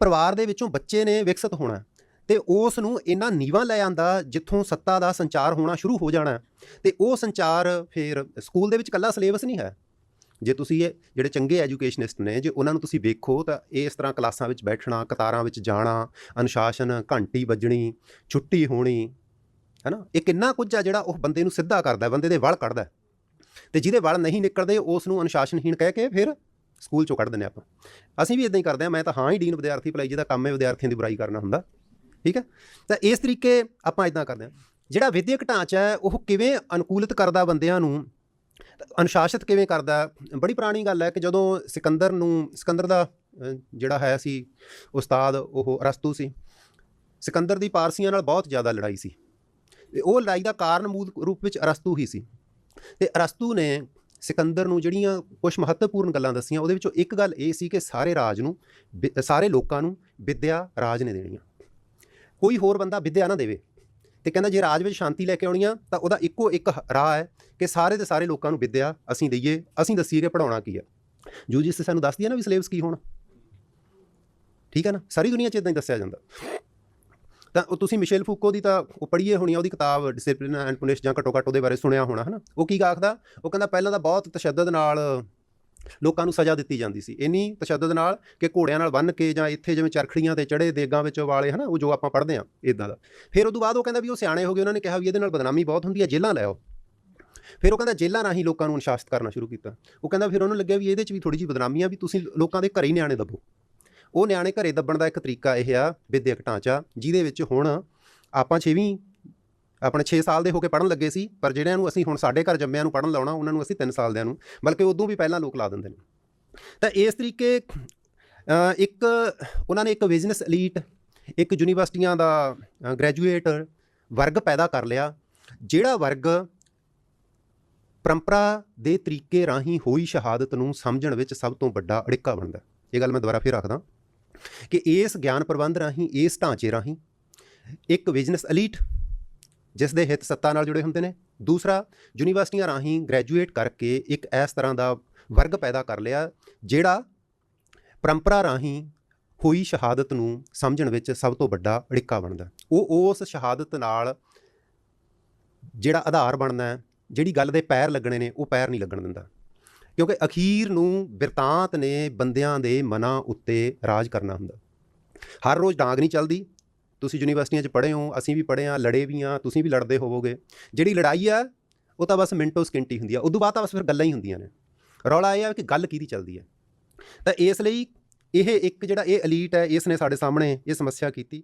ਪਰਿਵਾਰ ਦੇ ਵਿੱਚੋਂ ਬੱਚੇ ਨੇ ਵਿਕਸਿਤ ਹੋਣਾ ਤੇ ਉਸ ਨੂੰ ਇੰਨਾ ਨੀਵਾ ਲੈ ਆਂਦਾ ਜਿੱਥੋਂ ਸੱਤਾ ਦਾ ਸੰਚਾਰ ਹੋਣਾ ਸ਼ੁਰੂ ਹੋ ਜਾਣਾ ਤੇ ਉਹ ਸੰਚਾਰ ਫਿਰ ਸਕੂਲ ਦੇ ਵਿੱਚ ਕੱਲਾ ਸਿਲੇਬਸ ਨਹੀਂ ਹੈ। ਜੇ ਤੁਸੀਂ ਇਹ ਜਿਹੜੇ ਚੰਗੇ ਐਜੂਕੇਸ਼ਨਿਸਟ ਨੇ, ਜੇ ਉਹਨਾਂ ਨੂੰ ਤੁਸੀਂ ਵੇਖੋ ਤਾਂ ਇਹ ਇਸ ਤਰ੍ਹਾਂ ਕਲਾਸਾਂ ਵਿੱਚ ਬੈਠਣਾ, ਕਤਾਰਾਂ ਵਿੱਚ ਜਾਣਾ, ਅਨੁਸ਼ਾਸਨ, ਘੰਟੀ ਵੱਜਣੀ, ਛੁੱਟੀ ਹੋਣੀ, ਹੈਨਾ? ਇਹ ਕਿੰਨਾ ਕੁਝ ਆ ਜਿਹੜਾ ਉਹ ਬੰਦੇ ਨੂੰ ਸਿੱਧਾ ਕਰਦਾ ਬੰਦੇ ਦੇ ਵਲ ਕੱਢਦਾ ਤੇ ਜਿਹਦੇ ਵਲ ਨਹੀਂ ਨਿਕਲਦੇ, ਉਸ ਨੂੰ ਅਨੁਸ਼ਾਸਨਹੀਣ ਕਹਿ ਕੇ ਫਿਰ ਸਕੂਲ ਚੋਂ ਕੱਢ ਦਿੰਦੇ ਆਪਾਂ। ਅਸੀਂ ਵੀ ਇਦਾਂ ਹੀ ਕਰਦੇ ਆ ਮੈਂ ਤਾਂ ਹਾਂ ਹੀ ਡੀਨ ਵਿਦਿਆਰਥੀ ਭਲਾਈ, ਜਿਹਦਾ ਕੰਮ ਹੈ ਵਿਦਿਆਰਥੀਆਂ ਦੀ ਬੁਰਾਈ ਕਰਨਾ ਹੁੰਦਾ, ਠੀਕ ਹੈ? ਤਾਂ ਇਸ ਤਰੀਕੇ ਆਪਾਂ ਇਦਾਂ ਕਰਦੇ ਆ ਜਿਹੜਾ ਵਿਦਿਅਕ ਢਾਂਚਾ ਹੈ, ਉਹ ਕਿਵੇਂ ਅਨੁਕੂਲਿਤ ਕਰਦਾ ਬੰਦਿਆਂ ਨੂੰ ਅਨੁਸ਼ਾਸਿਤ ਕਿਵੇਂ ਕਰਦਾ? ਬੜੀ ਪੁਰਾਣੀ ਗੱਲ ਹੈ ਕਿ ਜਦੋਂ ਸਿਕੰਦਰ ਨੂੰ, ਸਿਕੰਦਰ ਦਾ ਜਿਹੜਾ ਹੈ ਸੀ, ਉਸਤਾਦ, ਉਹ ਅਰਸਤੂ ਸੀ, ਸਿਕੰਦਰ ਦੀ ਪਾਰਸੀਆਂ ਨਾਲ ਬਹੁਤ ਜ਼ਿਆਦਾ ਲੜਾਈ ਸੀ। ਤੇ ਉਹ ਲੜਾਈ ਦਾ ਕਾਰਨ ਮੂਲ ਰੂਪ ਵਿੱਚ ਅਰਸਤੂ ਹੀ ਸੀ। ਤੇ ਅਰਸਤੂ ਨੇ ਸਿਕੰਦਰ ਨੂੰ ਜਿਹੜੀਆਂ ਕੁਝ ਮਹੱਤਵਪੂਰਨ ਗੱਲਾਂ ਦੱਸੀਆਂ, ਉਹਦੇ ਵਿੱਚੋਂ ਇੱਕ ਗੱਲ ਇਹ ਸੀ ਕਿ ਸਾਰੇ ਰਾਜ ਨੂੰ ਵਿ- ਸਾਰੇ ਲੋਕਾਂ ਨੂੰ ਵਿਦਿਆ ਰਾਜ ਨੇ ਦੇਣੀਆਂ ਕੋਈ ਹੋਰ ਬੰਦਾ ਵਿਦਿਆ ਨਾ ਦੇਵੇ ਤੇ ਕਹਿੰਦਾ ਜੇ ਰਾਜ ਵਿੱਚ ਸ਼ਾਂਤੀ ਲੈ ਕੇ ਆਉਣੀ ਆ, ਤਾਂ ਉਹਦਾ ਇੱਕੋ ਇੱਕ ਹ- ਰਾਹ ਹੈ ਕਿ ਸਾਰੇ ਦੇ ਸਾਰੇ ਲੋਕਾਂ ਨੂੰ ਵਿਦਿਆ ਅਸੀਂ ਦਈਏ, ਅਸੀਂ ਦੱਸੀਏ ਕਿ ਪੜਾਉਣਾ ਕੀ ਆ। ਯੂਜੀਸੀ ਸਾਨੂੰ ਦੱਸਦੀ ਹੈ ਨਾ ਵੀ ਸਿਲੇਬਸ ਕੀ ਹੋਣਾ। ਠੀਕ ਹੈ ਨਾ? ਸਾਰੀ ਦੁਨੀਆ 'ਚ ਇਦਾਂ ਹੀ ਦੱਸਿਆ ਜਾਂਦਾ। ਤਾਂ ਉਹ ਤੁਸੀਂ ਮਿਸ਼ੇਲ ਫੂਕੋ ਦੀ ਤਾਂ ਉਹ ਪੜ੍ਹੀਏ ਹੋਣੀ ਆ, ਉਹਦੀ ਕਿਤਾਬ ਡਿਸਪਲਿਨ ਐਂਡ ਪੁਨਿਸ਼ ਜਾਂ ਘੱਟੋ ਘੱਟ ਉਹਦੇ ਬਾਰੇ ਸੁਣਿਆ ਹੋਣਾ, ਹਨਾ? ਉਹ ਕੀ ਆਖਦਾ ਉਹ ਕਹਿੰਦਾ ਪਹਿਲਾਂ ਤਾਂ ਬਹੁਤ ਤਸ਼ੱਦਦ ਨਾਲ ਲੋਕਾਂ ਨੂੰ ਸਜ਼ਾ ਦਿੱਤੀ ਜਾਂਦੀ ਸੀ। ਇੰਨੀ ਤਸ਼ੱਦਦ ਨਾਲ ਕਿ ਘੋੜਿਆਂ ਨਾਲ ਬੰਨ੍ਹ ਕੇ ਜਾਂ ਇੱਥੇ ਜਿਵੇਂ ਚਰਖੜੀਆਂ ਤੇ ਚੜੇ ਦੇਗਾਂ ਵਿੱਚ ਵਾਲੇ, ਹਨਾ, ਉਹ ਜੋ ਆਪਾਂ ਪੜ੍ਹਦੇ ਆ ਇਦਾਂ ਦਾ। ਫਿਰ ਉਦੋਂ ਬਾਅਦ ਉਹ ਕਹਿੰਦਾ ਵੀ ਉਹ ਸਿਆਣੇ ਹੋ ਗਏ, ਉਹਨਾਂ ਨੇ ਕਿਹਾ ਵੀ ਇਹਦੇ ਨਾਲ ਬਦਨਾਮੀ ਬਹੁਤ ਹੁੰਦੀ ਹੈ ਜੇਲ੍ਹਾਂ ਲੈ ਆਓ। ਫਿਰ ਉਹ ਕਹਿੰਦਾ ਜੇਲ੍ਹਾਂ ਰਾਹੀਂ ਲੋਕਾਂ ਨੂੰ ਅਨੁਸ਼ਾਸਿਤ ਕਰਨਾ ਸ਼ੁਰੂ ਕੀਤਾ। ਉਹ ਕਹਿੰਦਾ ਫਿਰ ਉਹਨੂੰ ਲੱਗਿਆ ਵੀ ਇਹਦੇ 'ਚ ਵੀ ਥੋੜੀ ਜਿਹੀ ਬਦਨਾਮੀਆਂ ਵੀ ਤੁਸੀਂ ਲੋਕਾਂ ਦੇ ਘਰੇ ਹੀ ਨਿਆਣੇ ਦੱਬੋ ਉਹ ਨਿਆਣੇ ਘਰੇ ਦੱਬਣ ਦਾ ਇੱਕ ਤਰੀਕਾ ਇਹ ਆ, ਵਿਦਿਅਕ ਢਾਂਚਾ, ਜਿਹਦੇ ਵਿੱਚ ਹੁਣ ਆਪਾਂ 6ਵੀਂ ਆਪਣੇ 6 ਸਾਲ ਦੇ ਹੋ ਕੇ ਪੜਨ ਲੱਗੇ ਸੀ, ਪਰ ਜਿਹੜਿਆਂ ਨੂੰ ਅਸੀਂ ਹੁਣ ਸਾਡੇ ਘਰ ਜੰਮਿਆਂ ਨੂੰ ਪੜਨ ਲਾਉਣਾ, ਉਹਨਾਂ ਨੂੰ ਅਸੀਂ 3 ਸਾਲ ਦਿਆਂ ਨੂੰ, ਬਲਕਿ ਉਦੋਂ ਵੀ ਪਹਿਲਾਂ ਲੋਕ ਲਾ ਦਿੰਦੇ ਨੇ। ਤਾਂ ਇਸ ਤਰੀਕੇ ਇੱਕ ਉਹਨਾਂ ਨੇ ਇੱਕ ਬਿਜ਼ਨਸ ਐਲੀਟ ਇੱਕ ਯੂਨੀਵਰਸਿਟੀਆਂ ਦਾ ਗ੍ਰੈਜੂਏਟ ਵਰਗ ਪੈਦਾ ਕਰ ਲਿਆ, ਜਿਹੜਾ ਵਰਗ ਪਰੰਪਰਾ ਦੇ ਤਰੀਕੇ ਰਾਹੀਂ ਹੋਈ ਸ਼ਹਾਦਤ ਨੂੰ ਸਮਝਣ ਵਿੱਚ ਸਭ ਤੋਂ ਵੱਡਾ ਅੜਿੱਕਾ ਬਣਦਾ। ਇਹ ਗੱਲ ਮੈਂ ਦੁਬਾਰਾ ਫਿਰ ਆਖਦਾ ਕਿ ਇਸ ਗਿਆਨ ਪ੍ਰਬੰਧ ਰਾਹੀਂ, ਇਸ ਢਾਂਚੇ ਰਾਹੀਂ ਇੱਕ ਬਿਜ਼ਨਸ ਐਲੀਟ ਜਿਸ ਦੇ ਹਿੱਤ ਸੱਤਾ ਨਾਲ ਜੁੜੇ ਹੁੰਦੇ ਨੇ। ਦੂਸਰਾ, ਯੂਨੀਵਰਸਿਟੀਆਂ ਰਾਹੀਂ ਗ੍ਰੈਜੂਏਟ ਕਰਕੇ ਇੱਕ ਇਸ ਤਰ੍ਹਾਂ ਦਾ ਵਰਗ ਪੈਦਾ ਕਰ ਲਿਆ, ਜਿਹੜਾ ਪਰੰਪਰਾ ਰਾਹੀਂ ਹੋਈ ਸ਼ਹਾਦਤ ਨੂੰ ਸਮਝਣ ਵਿੱਚ ਸਭ ਤੋਂ ਵੱਡਾ ਅੜਿੱਕਾ ਬਣਦਾ। ਉਹ ਉਸ ਸ਼ਹਾਦਤ ਨਾਲ ਜਿਹੜਾ ਆਧਾਰ ਬਣਦਾ ਜਿਹੜੀ ਗੱਲ ਦੇ ਪੈਰ ਲੱਗਣੇ ਨੇ, ਉਹ ਪੈਰ ਨਹੀਂ ਲੱਗਣ ਦਿੰਦਾ। ਕਿਉਂਕਿ ਅਖੀਰ ਨੂੰ ਬਿਰਤਾਂਤ ਨੇ ਬੰਦਿਆਂ ਦੇ ਮਨਾਂ ਉੱਤੇ ਰਾਜ ਕਰਨਾ ਹੁੰਦਾ। ਹਰ ਰੋਜ਼ ਡਾਂਗ ਨਹੀਂ ਚੱਲਦੀ। ਤੁਸੀਂ ਯੂਨੀਵਰਸਿਟੀਆਂ 'ਚ ਪੜ੍ਹੇ ਹੋ, ਅਸੀਂ ਵੀ ਪੜ੍ਹੇ ਆ ਲੜੇ ਵੀ ਆ ਤੁਸੀਂ ਵੀ ਲੜਦੇ ਹੋਵੋਗੇ। ਜਿਹੜੀ ਲੜਾਈ ਆ, ਉਹ ਤਾਂ ਬਸ ਮਿੰਟੋ ਸਕਿੰਟੀ ਹੁੰਦੀ ਆ। ਉਦੋਂ ਬਾਅਦ ਤਾਂ ਬਸ ਫਿਰ ਗੱਲਾਂ ਹੀ ਹੁੰਦੀਆਂ ਨੇ। ਰੌਲਾ ਇਹ ਆ ਕਿ ਗੱਲ ਕਿਹਦੀ ਚੱਲਦੀ ਹੈ ਤਾਂ ਇਸ ਲਈ ਇਹ ਇੱਕ ਜਿਹੜਾ ਇਹ ਐਲੀਟ ਹੈ, ਇਸ ਨੇ ਸਾਡੇ ਸਾਹਮਣੇ ਇਹ ਸਮੱਸਿਆ ਕੀਤੀ।